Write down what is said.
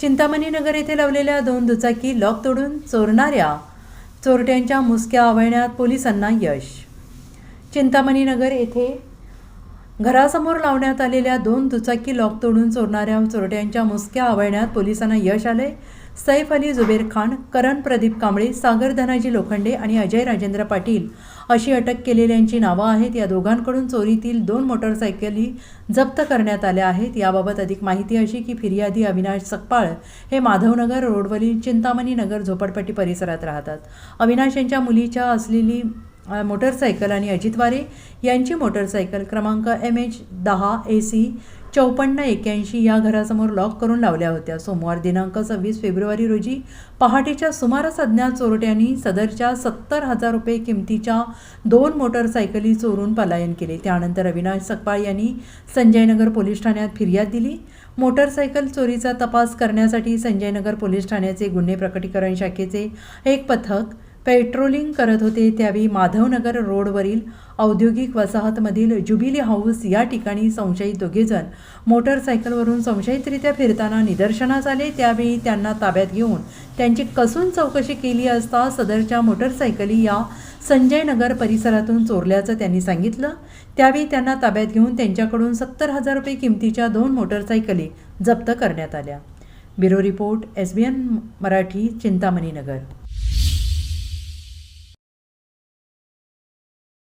चिंतामणी नगर येथे लावलेल्या दोन दुचाकी लॉक तोडून चोरणाऱ्या चोरट्यांच्या मुसक्या आवळण्यात पोलिसांना यश. चिंतामणी नगर येथे घरासमोर लावण्यात आलेल्या दोन दुचाकी लॉक तोडून चोरणाऱ्या चोरट्यांच्या मुसक्या आवळण्यात पोलिसांना यश आले. सैफ अली जुबेर खान करण प्रदीप कांबळे सागर धनाजी लोखंडे आणि अजय राजेंद्र पाटील अशी अटक केलेल्यांची नावं आहेत. या दोघांकडून चोरीतील दोन मोटरसायकली जप्त करण्यात आल्या आहेत. याबाबत अधिक माहिती अशी की फिर्यादी अविनाश सकपाळ हे माधवनगर रोडवरील चिंतामणी नगर झोपडपट्टी परिसरात राहतात. अविनाश यांच्या मुलीच्या असलेली मोटरसायकल आणि अजित वारे यांची मोटरसायकल क्रमांक एम एच दहा ए सी चौपन्न एक्याऐंशी या घरासमोर लॉक करून लावल्या होत्या. सोमवार दिनांक सव्वीस फेब्रुवारी रोजी पहाटेच्या सुमारास अज्ञात चोरट्यांनी सदरच्या सत्तर हजार रुपये किमतीच्या दोन मोटरसायकली चोरून पलायन केले. त्यानंतर अविनाश सकपाळ यांनी संजयनगर पोलीस ठाण्यात फिर्याद दिली. मोटरसायकल चोरीचा तपास करण्यासाठी संजयनगर पोलीस ठाण्याचे गुन्हे प्रकटीकरण शाखेचे एक पथक पेट्रोलिंग करत होते त्यावेळी माधवनगर रोडवरील औद्योगिक वसाहतमधील जुबिली हाऊस या ठिकाणी संशयित दोघेजण मोटरसायकलवरून संशयितरित्या फिरताना निदर्शनास आले. त्यावेळी त्यांना ताब्यात घेऊन त्यांची कसून चौकशी केली असता सदरच्या मोटरसायकली या संजय नगर परिसरातून चोरल्याचं त्यांनी सांगितलं. त्यावेळी त्यांना ताब्यात घेऊन त्यांच्याकडून सत्तर हजार रुपये किमतीच्या दोन मोटरसायकली जप्त करण्यात आल्या. Bureau report S B N Marathi Chintamani Nagar